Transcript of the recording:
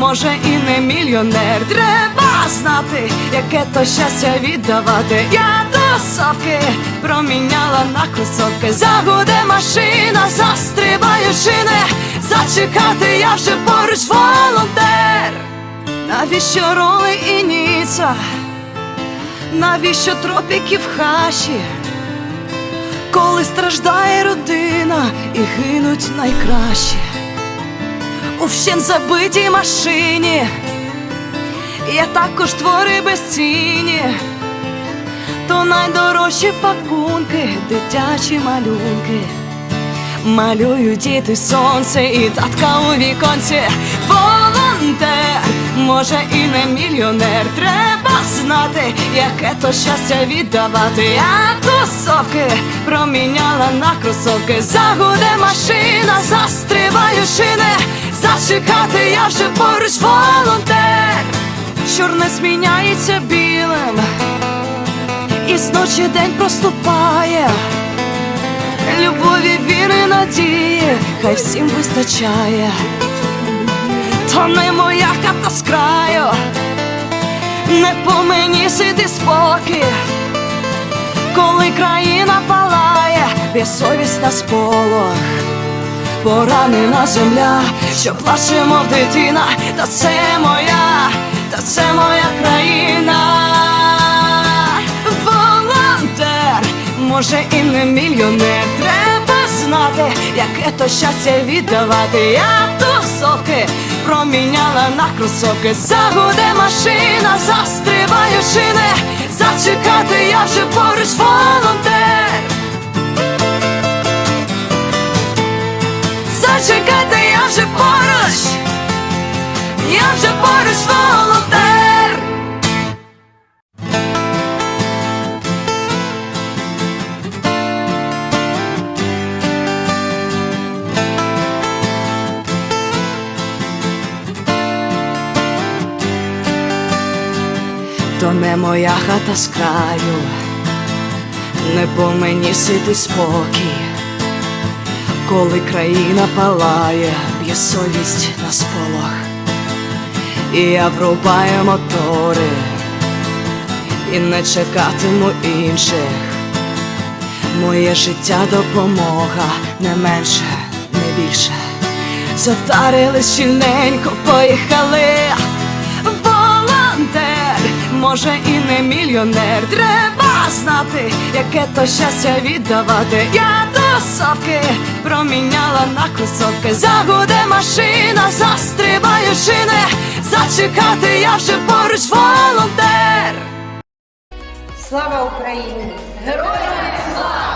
Може і не мільйонер. Треба знати, яке то щастя віддавати. Я тусовки проміняла на кросовки. Загуде машина, застрибаю шини. Зачекати я вже поруч волонтер. Навіщо роли і ніца? Навіщо тропіки в хаші? Коли страждає родина і гинуть найкращі у вщен забитій машині, є також твори безцінні, то найдорожчі пакунки, дитячі малюнки. Малюють діти сонце і татка у віконці. Волонтер, може і не мільйонер. Треба знати, яке то щастя віддавати. Я тусовки проміняла на кросовки. Загуде машина, застрибаю шини. Зачекати я вже поруч волонтер. Чорне зміняється білим, і з ночі день проступає. Любові, віри, надії, хай всім вистачає, то не моя хата з краю, не по мені сиди спокій, коли країна палає, безсовість на сполох, поранена земля, що плаче, мов дитина, та це моя, та це моя країна. Волонтер, може і не мільйонер, треба знати, яке то щастя віддавати. Я тусовки проміняла на кросовки. Загуде машина, застрибаю шини. Зачекати я вже поруч волонтер. Я вже поруч волонтер. то не моя хата з краю, не по мені сити спокій, коли країна палає, б'є совість на сполох, і я врубаю мотори, і не чекатиму інших. Моє життя допомога не менше, не більше. Затарили щільненько, поїхали. Волонтер, може і не мільйонер. Треба знати, яке то щастя віддавати. Я тусовки проміняла на кросовки. Загуде машина, застрибаю шини. Зачекати я вже поруч волонтер. Слава Україні! Героям слава!